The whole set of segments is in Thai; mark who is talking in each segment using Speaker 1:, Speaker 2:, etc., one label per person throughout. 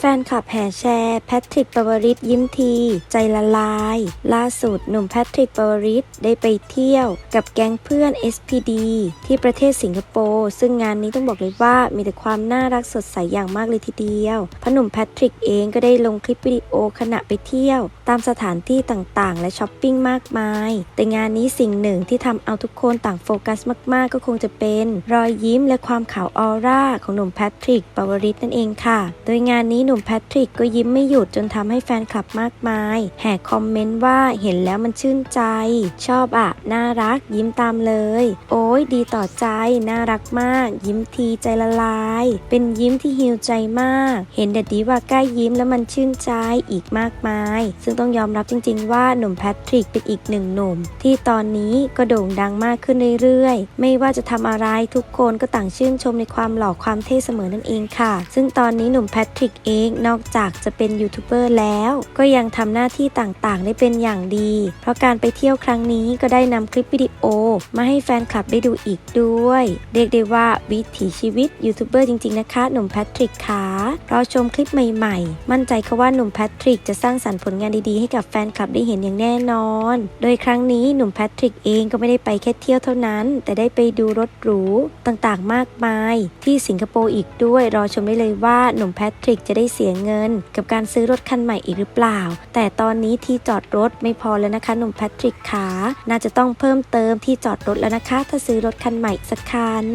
Speaker 1: แฟนคลับแห่แชร์แพทริกปวริศยิ้มที ใจละลาย ล่าสุดหนุ่มแพทริกปวริศได้ไปเที่ยว กับแก๊งเพื่อน SPD ที่ประเทศสิงคโปร์ซึ่งงานนี้ต้องบอกเลยว่ามีแต่ความน่ารักสดใสอย่างมากเลยทีเดียวพระหนุ่มแพทริกเองก็ได้ลงคลิปวิดีโอขณะไปเที่ยว ตามสถานที่ต่างๆ และช้อปปิ้งมากมาย แต่งานนี้สิ่งหนึ่งที่ทำเอาทุกคนต่างโฟกัสมากๆ ก็คงจะเป็น รอยยิ้มและความขาวออร่าของหนุ่มแพทริกปวริศนั่นเองค่ะ โดยงานนี้หนุ่มแพทริกก็ยิ้มไม่หยุดจนทำให้แฟนคลับมากมาย แห่คอมเมนต์ว่าเห็นแล้วมันชื่นใจ ชอบอะน่ารักยิ้มตามเลย โอ้ยดีต่อใจ น่ารักมาก ยิ้มทีใจละลาย เป็นยิ้มที่ฮิวใจมาก เห็นเด็ดดีว่าใกล้ยิ้มแล้วมันชื่นใจอีกมากมาย ซึ่งต้องยอมรับจริง ๆ ว่าหนุ่มแพทริกเป็นอีกหนึ่งหนุ่ม ที่ตอนนี้ก็โด่งดังมากขึ้นเรื่อยๆ ไม่ว่าจะทำอะไรทุกคนก็ต่างชื่นชมในความหล่อความเท่เสมอนั่นเองค่ะ ซึ่งตอนนี้หนุ่มแพทริกเองนอกจากจะเป็นยูทูบเบอร์แล้ว ก็ยังทำหน้าที่ต่างๆ ได้เป็นอย่างดี เพราะการไปเที่ยวครั้งนี้ก็ได้นำคลิปวิดีโอ มาให้แฟนคลับได้ดูอีกด้วย เรียกได้ว่าวิถีชีวิตยูทูบเบอร์จริงๆนะคะ หนุ่มแพทริกค่ะรอชมคลิปใหม่ๆ มั่นใจค่ะว่าหนุ่มแพทริกจะสร้างสรรค์ผลงานดีๆ ให้กับแฟนคลับได้เห็นอย่างแน่นอน โดยครั้งนี้หนุ่มแพทริกเองก็ไม่ได้ไปแค่เที่ยวเท่านั้น แต่ได้ไปดูรถหรูต่างๆ มากมาย ที่สิงคโปร์อีกด้วย รอชมได้เลยว่าหนุ่มแพทริกจะได้เสียเงิน กับการซื้อรถคันใหม่อีกหรือเปล่า แต่ตอนนี้ที่จอดรถไม่พอแล้วนะคะหนุ่มแพทริกขา น่าจะต้องเพิ่มเติมที่จอดรถแล้วนะคะ ถ้าซื้อรถคันใหม่สักคัน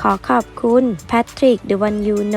Speaker 1: ขอขอบคุณแพทริกเดวันยูโน